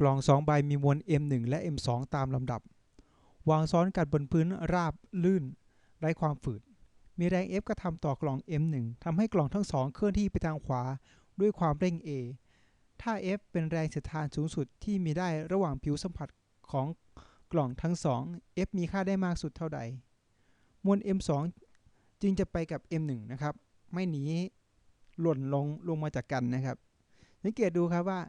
กล่อง2ใบมีมวล M1 และ M2 ตามลำดับ วางซ้อนกันบนพื้นราบลื่นไร้ความฝืด มีแรง F กระทำต่อกล่อง M1 ทำให้กล่องทั้งสองเคลื่อนที่ไปทางขวาด้วยความเร่ง A ถ้า F เป็นแรงเสียดทานสูงสุดที่มีได้ระหว่างผิวสัมผัสของกล่องทั้งสอง F มีค่าได้มากสุดเท่าใด มวล M2 จึงจะไปกับ M1 นะครับ ไม่หนีหล่นลงลงมาจากกันนะครับ สังเกตดูครับว่า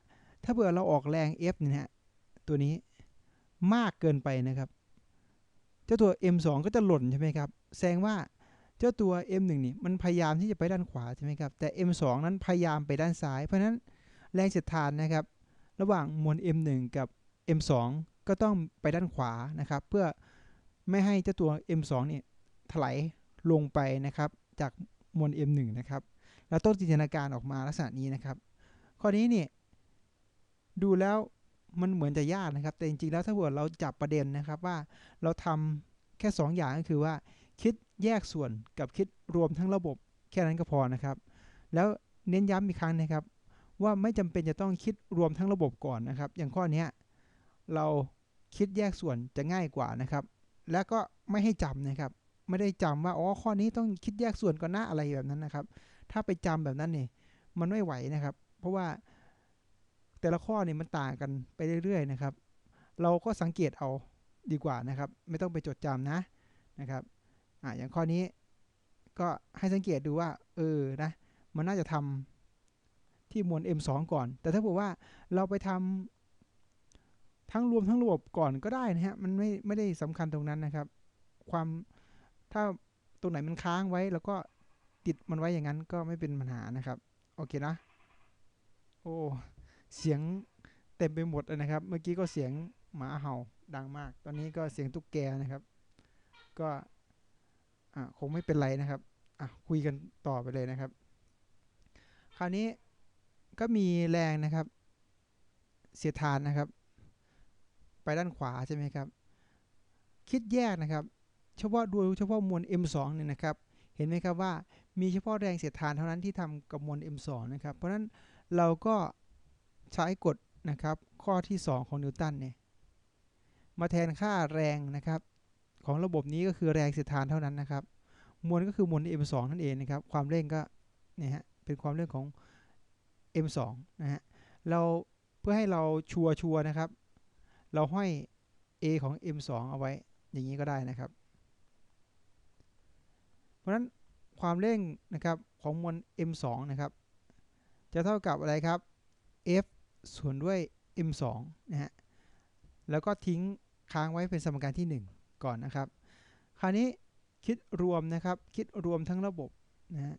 ถ้าเผื่อเราออกแรง F เนี่ยฮะตัวนี้มากเกินไปนะครับ เจ้าตัว M2 ก็จะหล่นใช่ไหมครับ แสดงว่าเจ้าตัว M1 นี่มันพยายามที่จะไปด้านขวาใช่ไหมครับ แต่ M2 นั้นพยายามไปด้านซ้าย เพราะฉะนั้นแรงเสียดทานนะครับ ระหว่างมวล M1 กับ M2 ก็ต้องไปด้านขวานะครับ เพื่อไม่ให้เจ้าตัว M2 เนี่ยถลายลงไปนะครับ จากมวล M1 นะครับเราต้องจินตนาการออกมาลักษณะนี้นะครับ ข้อนี้เนี่ย ดูแล้วมันเหมือนจะยากนะครับ แต่จริงๆแล้วถ้าเกิดเราจับประเด็นนะครับว่าเราทำแค่ 2ออย่างก็คือว่า คิดแยกส่วนกับคิดรวมทั้งระบบแค่นั้นก็พอนะครับ แล้วเน้นย้ำอีกครั้งนะครับ ว่าไม่จำเป็นจะต้องคิดรวมทั้งระบบก่อนนะครับ อย่างข้อนี้เราคิดแยกส่วนจะง่ายกว่านะครับ แล้วก็ไม่ให้จำนะครับ ไม่ได้จำว่าอ๋อข้อนี้ต้องคิดแยกส่วนก่อนหน้าอะไรแบบนั้นนะครับ ถ้าไปจำแบบนั้นเนี่ยมันไม่ไหวนะครับ เพราะว่า แต่ละข้อเนี่ยมันต่างกันไปเรื่อยๆนะครับ เราก็สังเกตเอาดีกว่านะครับ ไม่ต้องไปจดจำนะนะครับอ่าอย่างข้อนี้ก็ให้สังเกตดูว่า เออนะมันน่าจะทำที่มวล M2 ก่อน แต่ถ้าบอกว่าเราไปทำทั้งรวมทั้งระบบก่อนก็ได้นะฮะมันไม่ไม่ได้สำคัญตรงนั้นนะครับ ความถ้าตรงไหนมันค้างไว้แล้วก็ติดมันไว้อย่างนั้นก็ไม่เป็นปัญหานะครับ โอเคนะ โอ้ เสียงเต็มไปหมดเลยนะครับ เมื่อกี้ก็เสียงหมาเห่าดังมาก ตอนนี้ก็เสียงตุ๊กแกนะครับ ก็คงไม่เป็นไรนะครับคุยกันต่อไปเลยนะครับ คราวนี้ก็มีแรงนะครับ เสียดทานนะครับ ไปด้านขวาใช่ไหมครับ คิดแยกนะครับ เฉพาะดูเฉพาะมวล M2 เนี่ยนะครับ เห็นไหมครับว่ามีเฉพาะแรงเสียดทานเท่านั้นที่ทำกับมวล M2 นะครับ เพราะฉะนั้นเราก็ ใช้กฎนะครับ ข้อที่ 2 ของนิวตันเนี่ยมาแทนค่าแรงนะครับ ของระบบนี้ก็คือแรงเสียดทานเท่านั้นนะครับ มวลก็คือมวล m2 นั่นเองนะครับ ความเร่งก็เนี่ยฮะเป็นความเร่งของ m2 นะฮะเราเพื่อให้เราชัวร์ชัวร์นะครับ เราห้อย a ของ m2 เอาไว้ อย่างนี้ก็ได้นะครับ เพราะฉะนั้นความเร่งนะครับของมวล m2 นะครับ จะเท่ากับอะไรครับ f ส่วนด้วย m2 นะฮะ แล้วก็ทิ้งค้างไว้เป็นสมการที่ 1 ก่อนนะครับ คราวนี้คิดรวมนะครับ คิดรวมทั้งระบบนะฮะ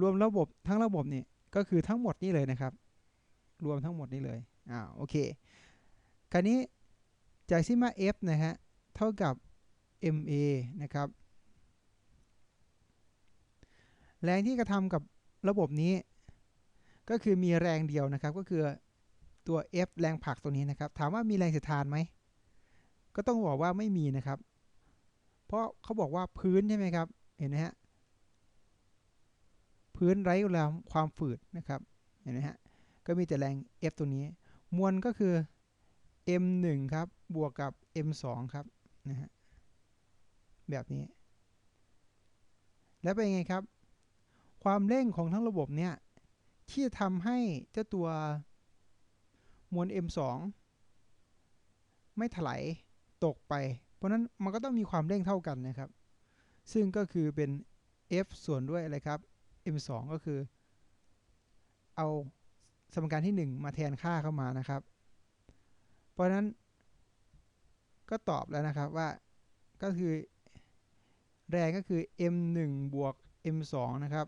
รวมระบบทั้งระบบเนี่ยก็คือทั้งหมดนี้เลยนะครับ รวมทั้งหมดนี้เลย อ่า โอเค คราวนี้จากซิมา f นะฮะ เท่ากับ ma นะครับ แรงที่กระทำกับระบบนี้ ก็คือมีแรงเดียวนะครับ ก็คือตัว F แรงผลักตรงนี้นะครับ ถามว่ามีแรงเสียดทานไหม ก็ต้องบอกว่าไม่มีนะครับ เพราะเขาบอกว่าพื้นใช่ไหมครับ เห็นไหมฮะ พื้นไร้แรงความฝืดนะครับ เห็นไหมฮะ ก็มีแต่แรง F ตัวนี้ มวลก็คือ M1 ครับ บวกกับ M2 ครับ นะฮะ แบบนี้ แล้วเป็นไงครับ ความเร่งของทั้งระบบเนี่ย ที่จะทำให้เจ้าตัวมวล M2 ไม่ถลายตกไป เพราะนั้นมันก็ต้องมีความเร่งเท่ากันนะครับ ซึ่งก็คือเป็น F ส่วนด้วยอะไรครับ M2 ก็คือ เอาสมการที่ 1 มาแทนค่าเข้ามานะครับ เพราะนั้นก็ตอบแล้วนะครับว่าก็คือ แรงก็คือ M1 บวก M2 นะครับ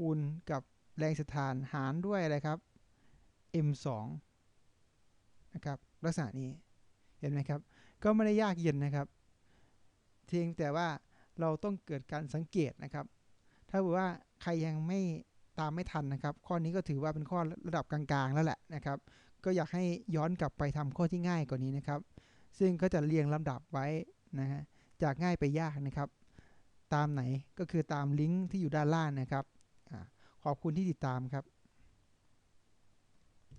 คูณกับแรงสถานหารด้วยอะไรครับ m2 นะครับลักษณะนี้เห็นไหมครับ ก็ไม่ได้ยากเย็นนะครับ เพียงแต่ว่าเราต้องเกิดการสังเกตนะครับ ถ้าบอกว่าใครยังไม่ตามไม่ทันนะครับ ข้อนี้ก็ถือว่าเป็นข้อระดับกลางๆแล้วแหละนะครับ ก็อยากให้ย้อนกลับไปทำข้อที่ง่ายกว่านี้นะครับ ซึ่งก็จะเรียงลำดับไว้นะฮะจากง่ายไปยากนะครับ ตามไหนก็คือตามลิงก์ที่อยู่ด้านล่างนะครับ ขอบคุณที่ติดตามครับ